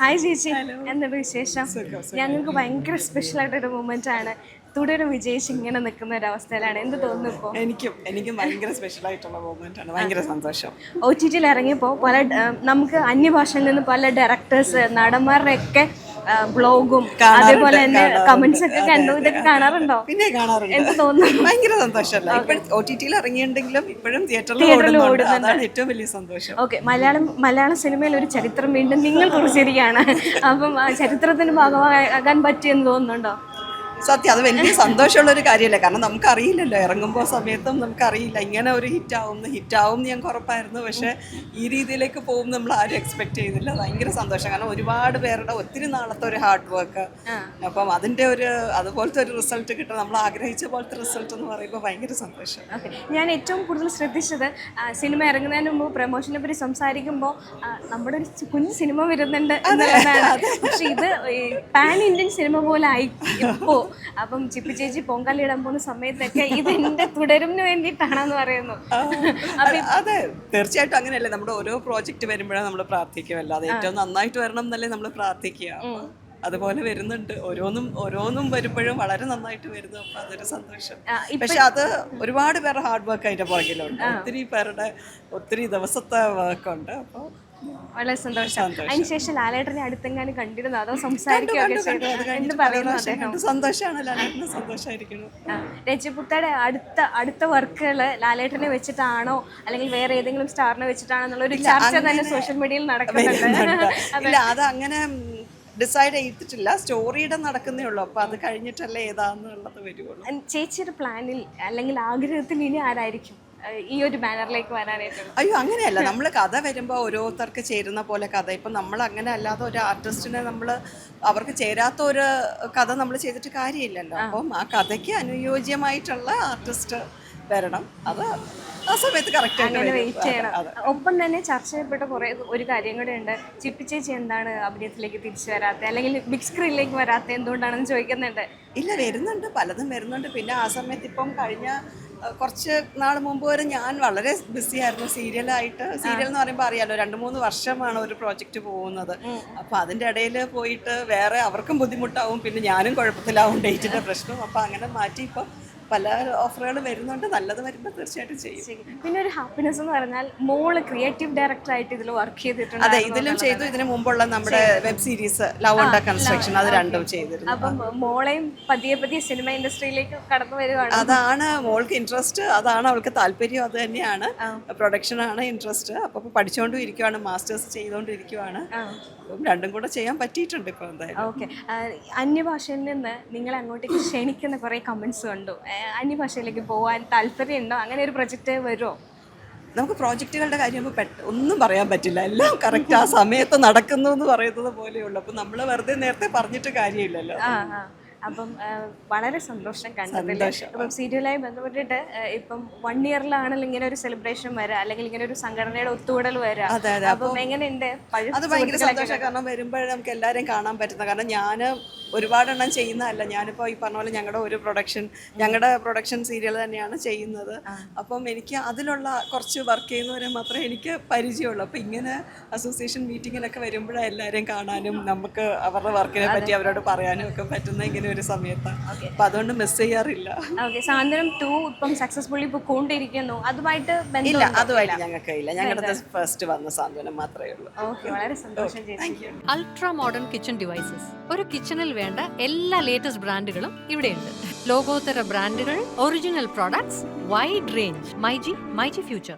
Hi ചേച്ചി. എന്തൊരു വിശേഷം? ഞങ്ങൾക്ക് ഭയങ്കര സ്പെഷ്യൽ ആയിട്ടൊരു മൂമെന്റ് ആണ്. തുടരും വിജയിച്ച് ഇങ്ങനെ നിൽക്കുന്ന ഒരു അവസ്ഥയിലാണ് എന്ത് തോന്നുന്നു ഇപ്പോൾ എനിക്കും എനിക്കും ഭയങ്കര സ്പെഷ്യൽ ആയിട്ടുള്ള മൂമെന്റ് ആണ്. ഭയങ്കര സന്തോഷം. ഒ ടി ടിയിൽ ഇറങ്ങിയപ്പോൾ പല നമുക്ക് അന്യഭാഷയിൽ നിന്ന് പല ഡയറക്ടേഴ്സ് നടന്മാരുടെ ഒക്കെ ബ്ലോഗും അതേപോലെ തന്നെ കമന്റ്സ് ഒക്കെ കണ്ടു. ഇതൊക്കെ കാണാറുണ്ടോ? പിന്നെ കാണാറുണ്ട്. തോന്നുന്നു? ഭയങ്കര സന്തോഷമല്ല? ഇപ്പോഴും ഒ ടി ടിയിൽ ഇറങ്ങിയിട്ടുണ്ടെങ്കിലും ഇപ്പോഴും തിയേറ്ററിൽ ഓടുന്നുണ്ട്. ഏറ്റവും വലിയ സന്തോഷം. ഓക്കെ. മലയാളം മലയാള സിനിമയിൽ ഒരു ചരിത്രം വീണ്ടും നിങ്ങൾ കുറിച്ചിരിക്കുകയാണ് അപ്പം ആ ചരിത്രത്തിന് ഭാഗമാകാൻ പറ്റിയെന്ന് തോന്നുന്നുണ്ടോ? സത്യം അത് വലിയ സന്തോഷമുള്ള ഒരു കാര്യമല്ലേ. കാരണം നമുക്കറിയില്ലല്ലോ ഇറങ്ങുമ്പോൾ സമയത്തും നമുക്കറിയില്ല ഇങ്ങനെ ഒരു ഹിറ്റാവും ഹിറ്റാവും ഞാൻ കുറപ്പായിരുന്നു പക്ഷേ ഈ രീതിയിലേക്ക് പോകും നമ്മൾ ആരും എക്സ്പെക്ട് ചെയ്തില്ല. ഭയങ്കര സന്തോഷം. കാരണം ഒരുപാട് പേരുടെ ഒത്തിരി നാളത്തെ ഒരു ഹാർഡ് വർക്ക് അപ്പം അതിന്റെ ഒരു അതുപോലത്തെ ഒരു റിസൾട്ട് കിട്ടും നമ്മൾ ആഗ്രഹിച്ച പോലത്തെ റിസൾട്ട് എന്ന് പറയുമ്പോൾ ഭയങ്കര സന്തോഷം. ഞാൻ ഏറ്റവും കൂടുതൽ ശ്രദ്ധിച്ചത് സിനിമ ഇറങ്ങുന്നതിന് മുമ്പ് പ്രൊമോഷനെ പറ്റി സംസാരിക്കുമ്പോൾ നമ്മുടെ ഒരു കുഞ്ഞു സിനിമ വരുന്നുണ്ട് പക്ഷേ ഇത് പാൻ ഇന്ത്യൻ സിനിമ പോലെ ആയി. ഇപ്പോ അപ്പം ചിപ്പി ചേച്ചി പൊങ്കാലിടാൻ പോകുന്ന സമയത്തൊക്കെ ഇത് എന്റെ തുടരുന്നു വേണ്ടിയിട്ടാണെന്ന് പറയുന്നു. അതെ, തീർച്ചയായിട്ടും അങ്ങനെയല്ലേ. നമ്മുടെ ഓരോ പ്രോജക്റ്റ് വരുമ്പോഴാണ് നമ്മൾ പ്രാർത്ഥിക്കുമല്ലോ അത് ഏറ്റവും നന്നായിട്ട് വരണം എന്നല്ലേ നമ്മൾ പ്രാർത്ഥിക്കുക. അതുപോലെ വരുന്നുണ്ട്. ഓരോന്നും ഓരോന്നും വരുമ്പോഴും വളരെ നന്നായിട്ട് വരുന്നു. അപ്പൊ അതൊരു സന്തോഷം. പക്ഷെ അത് ഒരുപാട് പേരുടെ ഹാർഡ് വർക്ക് അതിന്റെ പുറകിലുണ്ട്. ഒത്തിരി പേരുടെ ഒത്തിരി ദിവസത്തെ വർക്ക് ഉണ്ട്. അപ്പോൾ വളരെ സന്തോഷം. അതിനുശേഷം ലാലേട്ടനെ അടുത്തെങ്ങാനും കണ്ടിരുന്നു? അതോ സന്തോഷമായിരിക്കണം രജപുത്തയുടെ അടുത്ത അടുത്ത വർക്കുകൾ ലാലേട്ടനെ വെച്ചിട്ടാണോ? അല്ലെങ്കിൽ വേറെ ഏതെങ്കിലും സ്റ്റാറിനെ വെച്ചിട്ടാണോ എന്നുള്ള ഒരു ചർച്ച തന്നെ സോഷ്യൽ മീഡിയയിൽ നടക്കുന്നുണ്ട്. അത്. അങ്ങനെ ഡിസൈഡ് ചെയ്തിട്ടില്ല. സ്റ്റോറിയുടെ നടക്കുന്നേ ഉള്ളൂ. അപ്പൊ അത് കഴിഞ്ഞിട്ടല്ലേ ഏതാന്നുള്ളത് വരുവുള്ളൂ. ചേച്ചിയുടെ പ്ലാനിൽ അല്ലെങ്കിൽ ആഗ്രഹത്തിൽ ഇനി ആരായിരിക്കും? ഈ ഒരു ബാനറിലേക്ക് വരാനായിട്ട് അയ്യോ അങ്ങനെയല്ല. നമ്മൾ കഥ വരുമ്പോൾ ഓരോരുത്തർക്ക് ചേരുന്ന പോലെ കഥ. ഇപ്പം നമ്മൾ അങ്ങനെ അല്ലാതെ ഒരു ആർട്ടിസ്റ്റിനെ നമ്മൾ അവർക്ക് ചേരാത്ത ഒരു കഥ നമ്മൾ ചെയ്തിട്ട് കാര്യമില്ലല്ലോ. അപ്പം ആ കഥയ്ക്ക് അനുയോജ്യമായിട്ടുള്ള ആർട്ടിസ്റ്റ് വരണം. അത് ആ സമയത്ത് കറക്റ്റ് ആയിട്ട് അങ്ങനെ വെയിറ്റ് ചെയ്യണം. ഒപ്പം തന്നെ ചർച്ച ചെയ്യപ്പെട്ട കുറെ ഒരു കാര്യം കൂടെ ഉണ്ട്. ചിപ്പി ചേച്ചി എന്താണ് അഭിനയത്തിലേക്ക് തിരിച്ചു വരാത്ത? അല്ലെങ്കിൽ ബിഗ് സ്ക്രീനിലേക്ക് വരാത്ത എന്തുകൊണ്ടാണെന്ന് ചോദിക്കുന്നുണ്ട്. ഇല്ല വരുന്നുണ്ട്. പലതും വരുന്നുണ്ട്. പിന്നെ ആ സമയത്ത് ഇപ്പം കഴിഞ്ഞ കുറച്ച് നാൾ മുമ്പ് വരെ ഞാൻ വളരെ ബിസി ആയിരുന്നു. സീരിയലായിട്ട് സീരിയൽ എന്ന് പറയുമ്പോൾ അറിയാലോ രണ്ട് മൂന്ന് വർഷമാണ് ഒരു പ്രോജക്റ്റ് പോകുന്നത്. അപ്പോൾ അതിന്റെ ഇടയിൽ പോയിട്ട് വേറെ അവർക്കും ബുദ്ധിമുട്ടാവും. പിന്നെ ഞാനും കുഴപ്പത്തിലാവും ഡേറ്റിന്റെ പ്രശ്നം. അപ്പോൾ അങ്ങനെ മാറ്റി ഇപ്പം പല ഓഫറുകൾ വരുന്നുണ്ട്. നല്ലത് വരുമ്പോൾ തീർച്ചയായിട്ടും ചെയ്യും. പിന്നെ ഒരു ഹാപ്പിനെസ് എന്ന് പറഞ്ഞാൽ മോൾ ക്രിയേറ്റീവ് ഡയറക്ടർ ആയിട്ട് ഇതിൽ വർക്ക് ചെയ്തിട്ടുണ്ട് അതെ ഇതിലും ചെയ്തു. ഇതിനു മുമ്പുള്ള നമ്മുടെ web series love and construction അത് രണ്ടും ചെയ്തിരുന്നു. അപ്പം മോളെയും പതിയെ പതിയെ സിനിമ ഇൻഡസ്ട്രിയിലേക്ക് കടന്നു വരുവാണ്. അതാണ് മോൾക്ക് ഇൻട്രസ്റ്റ് അതാണ് അവൾക്ക് താല്പര്യം അത് തന്നെയാണ്. പ്രൊഡക്ഷൻ ആണ് ഇൻട്രസ്റ്റ് അപ്പൊ പഠിച്ചുകൊണ്ടും ഇരിക്കുവാണ് മാസ്റ്റേഴ്സ് ചെയ്തുകൊണ്ടിരിക്കുവാണ് രണ്ടും കൂടെ ചെയ്യാൻ പറ്റിയിട്ടുണ്ട് ഇപ്പൊ എന്തായാലും. ഓക്കെ അന്യഭാഷയിൽ നിന്ന് നിങ്ങളെ അങ്ങോട്ടേക്ക് ക്ഷണിക്കുന്ന കുറെ കമന്റ്സ് കണ്ടു. അന്യഭാഷയിലേക്ക് പോകാൻ താല്പര്യമുണ്ടോ? അങ്ങനെ ഒരു പ്രൊജക്റ്റ് വരുമോ? നമുക്ക് പ്രോജക്റ്റുകളുടെ കാര്യം പെട്ട ഒന്നും പറയാൻ പറ്റില്ല. എല്ലാം കറക്റ്റ് ആ. സമയത്ത് നടക്കുന്നു എന്ന് പറയുന്നത് പോലെയുള്ളൂ. അപ്പം നമ്മൾ വെറുതെ നേരത്തെ പറഞ്ഞിട്ട് കാര്യമില്ലല്ലോ. അപ്പം വളരെ സന്തോഷം കണ്ടതിൽ അപ്പം സീരിയലായി ബന്ധപ്പെട്ടിട്ട് ഇപ്പം വൺ ഇയറിലാണല്ലോ ഇങ്ങനെ ഒരു സെലിബ്രേഷൻ വരിക അല്ലെങ്കിൽ ഇങ്ങനെ ഒരു സംഘടനയുടെ ഒത്തുകൂടൽ വരിക അതെ. അപ്പം എങ്ങനെയുണ്ട്? അത് ഭയങ്കര സന്തോഷം. കാരണം വരുമ്പോഴേ നമുക്ക് എല്ലാവരെയും കാണാൻ പറ്റുന്ന കാരണം ഞാൻ ഒരുപാടെണ്ണം ചെയ്യുന്നതല്ല. ഞാനിപ്പോൾ ഈ പറഞ്ഞ പോലെ ഞങ്ങളുടെ ഒരു പ്രൊഡക്ഷൻ ഞങ്ങളുടെ പ്രൊഡക്ഷൻ സീരിയൽ തന്നെയാണ് ചെയ്യുന്നത്. അപ്പം എനിക്ക് അതിലുള്ള കുറച്ച് വർക്ക് ചെയ്യുന്നവരെ മാത്രമേ എനിക്ക് പരിചയമുള്ളൂ. അപ്പം ഇങ്ങനെ അസോസിയേഷൻ മീറ്റിങ്ങിലൊക്കെ വരുമ്പോഴാണ് എല്ലാവരെയും കാണാനും നമുക്ക് അവരുടെ വർക്കിനെ പറ്റി അവരോട് പറയാനും ഒക്കെ പറ്റുന്ന ഇങ്ങനെ ഒരു സമയത്താണ് അപ്പം അതുകൊണ്ട് മിസ് ചെയ്യാറില്ല. ഓക്കെ സാന്ത്വനം ടു ഇപ്പം സക്സസ്ഫുള്ളി പൊക്കോണ്ടിരിക്കുന്നു അതുമായിട്ട് ഇല്ല അതുമായിട്ട് ഞങ്ങൾക്ക് ഇല്ല. ഞങ്ങളുടെ ഫസ്റ്റ് വന്ന സാന്ത്വനം മാത്രമേ ഉള്ളൂ. ഓക്കെ വളരെ സന്തോഷം ചേച്ചി. അൾട്രാ മോഡേൺ കിച്ചൺ ഡിവൈസസ് ഒരു കിച്ചണിൽ വേണ്ട എല്ലാ ലേറ്റസ്റ്റ് ബ്രാൻഡുകളും ഇവിടെയുണ്ട്. ലോകോത്തര ബ്രാൻഡുകൾ original products wide range myG myG future